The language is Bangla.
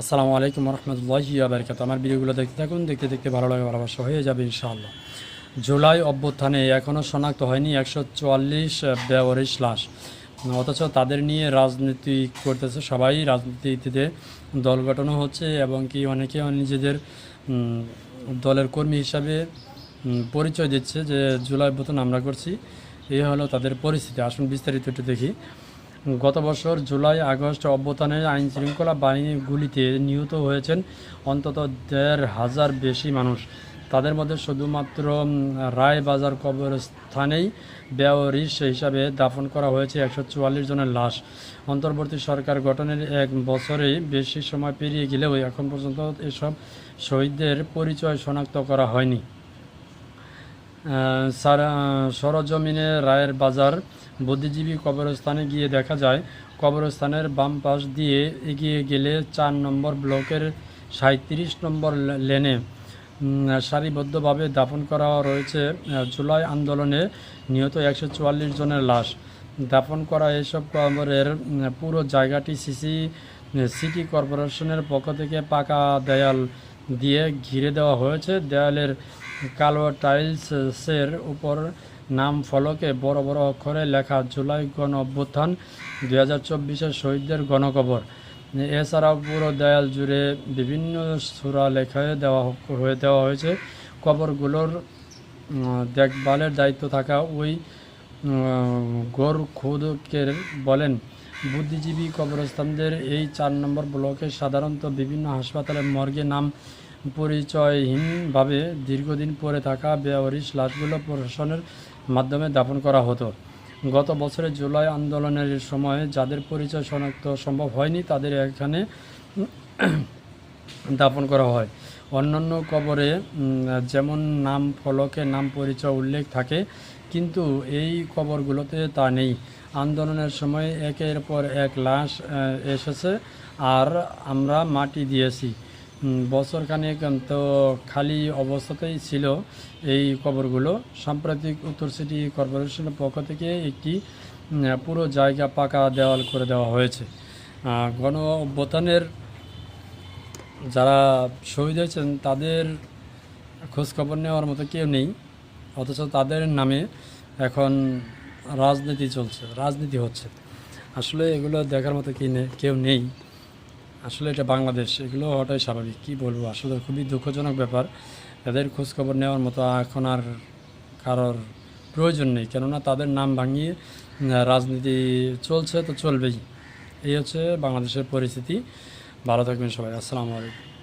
আসসালামু আলাইকুম রহমতুল্লাহি আবরকাত আমার ভিডিওগুলো দেখতে থাকুন, দেখতে দেখতে ভালো লাগে, ভালোবাসা হয়ে যাবে ইনশাআল্লাহ। জুলাই অভ্যুত্থানে এখনও শনাক্ত হয়নি একশো চুয়াল্লিশ বেওয়ারিশ লাশ। অথচ তাদের নিয়ে রাজনীতি করতেছে সবাই, রাজনীতিতে দল গঠনও হচ্ছে এবং কি অনেকে নিজেদের দলের কর্মী হিসাবে পরিচয় দিচ্ছে যে জুলাই অভ্যুত্থান আমরা করছি। এই হলো তাদের পরিস্থিতি। আসুন বিস্তারিত একটু দেখি। গত বছর জুলাই, আগস্ট অভ্যুত্থানে আইন শৃঙ্খলা বাহিনীগুলিতে নিহত হয়েছেন অন্তত দেড় হাজার বেশি মানুষ। তাদের মধ্যে শুধুমাত্র রায়বাজার কবরস্থানেই বেওয়ারিশ হিসাবে দাফন করা হয়েছে একশো চুয়াল্লিশ জনের লাশ। অন্তর্বর্তী সরকার গঠনের এক বছরেই বেশি সময় পেরিয়ে গেলেও এখন পর্যন্ত এসব শহীদদের পরিচয় শনাক্ত করা হয়নি। সারা সরজমিনে রায়ের বাজার বুদ্ধিজীবী কবরস্থানে গিয়ে দেখা যায়, কবরস্থানের বাম পাশ দিয়ে এগিয়ে গেলে চার নম্বর ব্লকের সাঁত্রিশ নম্বর লেনে সারিবদ্ধভাবে দাফন করা রয়েছে জুলাই আন্দোলনে নিহত একশো চুয়াল্লিশ জনের লাশ। দাফন করা এসব কবরের পুরো জায়গাটি সিসি সিটি কর্পোরেশনের পক্ষ থেকে পাকা দেয়াল দিয়ে ঘিরে দেওয়া হয়েছে। দেয়ালের কালো টাইলসের উপর নাম ফলকে বড় বড় অক্ষরে লেখা জুলাই গণ অভ্যুত্থান দুই হাজার চব্বিশের শহীদদের গণকবর। এছাড়াও পুরো দেয়াল জুড়ে বিভিন্ন সুরা লেখায় দেওয়া হয়ে দেওয়া হয়েছে। কবরগুলোর দেখভালের দায়িত্ব থাকা ওই গোর খুদকের বলেন, বুদ্ধিজীবী কবরস্থানদের এই চার নম্বর ব্লকে সাধারণত বিভিন্ন হাসপাতালের মর্গে নাম পরিচয়হীনভাবে দীর্ঘদিন পরে থাকা বেওয়ারিশ লাশগুলো প্রশাসনের মাধ্যমে দাফন করা হতো। গত বছরের জুলাই আন্দোলনের সময় যাদের পরিচয় শনাক্ত সম্ভব হয়নি, তাদের এখানে দাফন করা হয়। অন্যান্য কবরে যেমন নাম ফলকে নাম পরিচয় উল্লেখ থাকে, কিন্তু এই কবরগুলোতে তা নেই। আন্দোলনের সময় একের পর এক লাশ এসেছে, আর আমরা মাটি দিয়েছি। বছরখানেক তো খালি অবস্থাতেই ছিল এই কবরগুলো। সাম্প্রতিক উত্তর সিটি কর্পোরেশনের পক্ষ থেকে একটি পুরো জায়গা পাকা দেওয়াল করে দেওয়া হয়েছে। গণ অভ্যুত্থানের যারা শহীদ হয়েছেন তাদের খোঁজখবর নেওয়ার মতো কেউ নেই, অথচ তাদের নামে এখন রাজনীতি চলছে, রাজনীতি হচ্ছে। আসলে এগুলো দেখার মতো কি কেউ নেই। আসলে এটা বাংলাদেশ, এগুলো হওয়াটাই স্বাভাবিক। কী বলব? আসলে খুবই দুঃখজনক ব্যাপার। এদের খোঁজখবর নেওয়ার মতো এখন আর কারোর প্রয়োজন নেই। কেননা তাদের নাম ভাঙিয়ে রাজনীতি চলছে তো চলবেই। এই হচ্ছে বাংলাদেশের পরিস্থিতি। ভালো থাকবেন সবাই। আসসালামু আলাইকুম।